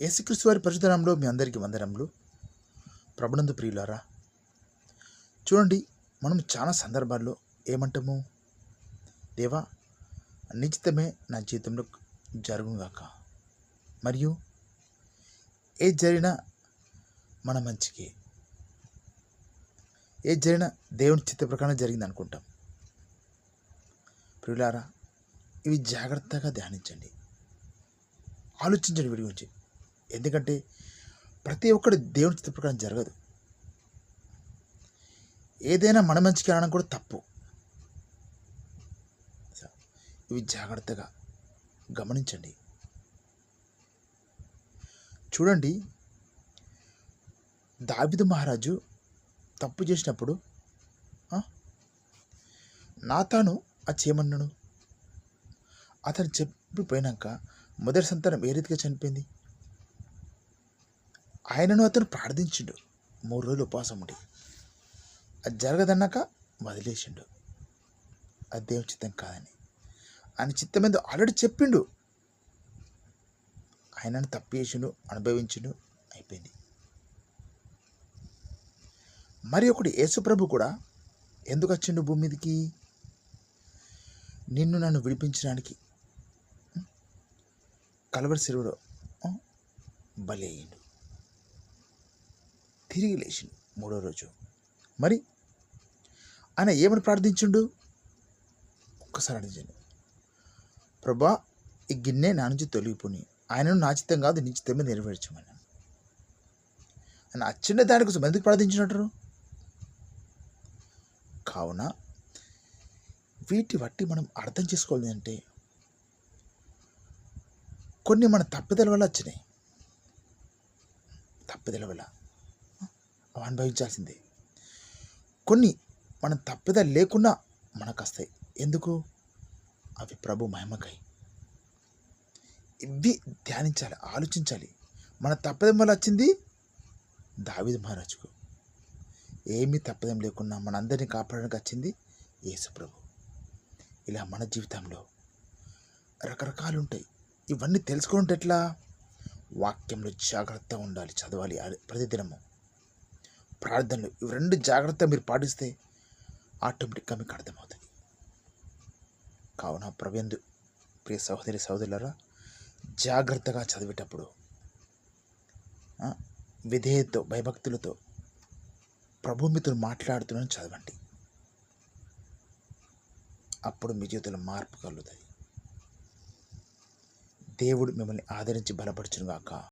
యేసుక్రీస్తు వారి పరిశుధనంలో మీ అందరికీ వందనములు. ప్రభునందు ప్రియులారా చూడండి మనం చాలా సందర్భాల్లో ఏమంటాము? దేవా నిశ్చితమే నా జీవితంలో జరుగుగాక. మరియు ఏది జరిగినా మన మంచికి. ఏది జరిగినా దేవుని చిత్త ప్రకారం జరిగింది అనుకుంటాం ప్రియులారా ఇవి జాగ్రత్తగా ధ్యానించండి. ఆలోచించండి వీడి గురించి. ఎందుకంటే ప్రతి ఒక్కటి దేవుని చిత్త ప్రకారం జరగదు. ఏదైనా మన మంచికి అనడం కూడా తప్పు. ఇవి జాగ్రత్తగా గమనించండి. చూడండి దావిదు మహారాజు తప్పు చేసినప్పుడు నా నాతాను ఆ చేయమన్నాను అతను చెప్పిపోయినాక మొదటి సంతానం ఏ రీతిగా చనిపోయింది? ఆయనను అతను ప్రార్థించిండు. మూడు రోజులు ఉపవాసం ఉండి. అది జరగదన్నాక వదిలేసిండు. అది దేవుని చిత్తం కాదని. ఆయన చిత్తం మీద ఆల్రెడీ చెప్పిండు. ఆయనను తప్పు చేసిండు అనుభవించిండు అయిపోయింది. మరి ఒకటి యేసుప్రభు కూడా ఎందుకు వచ్చిండు భూమి మీదకి? నిన్ను నన్ను విడిపించడానికి. కలవరి సిరువులో బలి అయ్యిండు తిరిగి లేచిండు మూడో రోజు. మరి ఆయన ఏమని ప్రార్థించుండు? ఒక్కసారి అడిగిండు. ప్రభా ఈ గిన్నె నా నుంచి తొలగిపోని. ఆయనను నాచితం కాదు నీ నెరవేర్చమని ఆయన అచ్చిన దాని కోసం ఎందుకు ప్రార్థించినట్టు కావున వీటి బట్టి మనం అర్థం చేసుకోవాలి అంటే కొన్ని మన తప్పిదల వల్ల వచ్చినాయి. తప్పిదల వల్ల. అనుభవించాల్సిందే. కొన్ని మన తప్పిద లేకున్నా మనకు వస్తాయి ఎందుకు? అవి ప్రభు మహిమకై. ఇవి ధ్యానించాలి ఆలోచించాలి. మన తప్పిదం వల్ల వచ్చింది? దావిద మహారాజుకు. ఏమీ తప్పిదం లేకుండా మనందరినీ కాపాడడానికి వచ్చింది యేసు ప్రభు. ఇలా మన జీవితంలో రకరకాలు ఉంటాయి. ఇవన్నీ తెలుసుకుంటే ఎట్లా? వాక్యంలో జాగ్రత్తగా ఉండాలి చదవాలి అది ప్రతిదినము. ప్రార్థనలు ఇవి రెండు జాగ్రత్త మీరు పాటిస్తే ఆటోమేటిక్గా మీకు అర్థమవుతుంది కావున ప్రవేందు ప్రియ సహోదరి సహోదరులరా జాగ్రత్తగా చదివేటప్పుడు విధేయతో విధేయతతో భయభక్తులతో ప్రభు మీతో మాట్లాడుతున్నాను చదవండి. అప్పుడు మీ జీవితంలో మార్పు కలుగుతుంది దేవుడు మిమ్మల్ని ఆదరించి బలపరచును గాక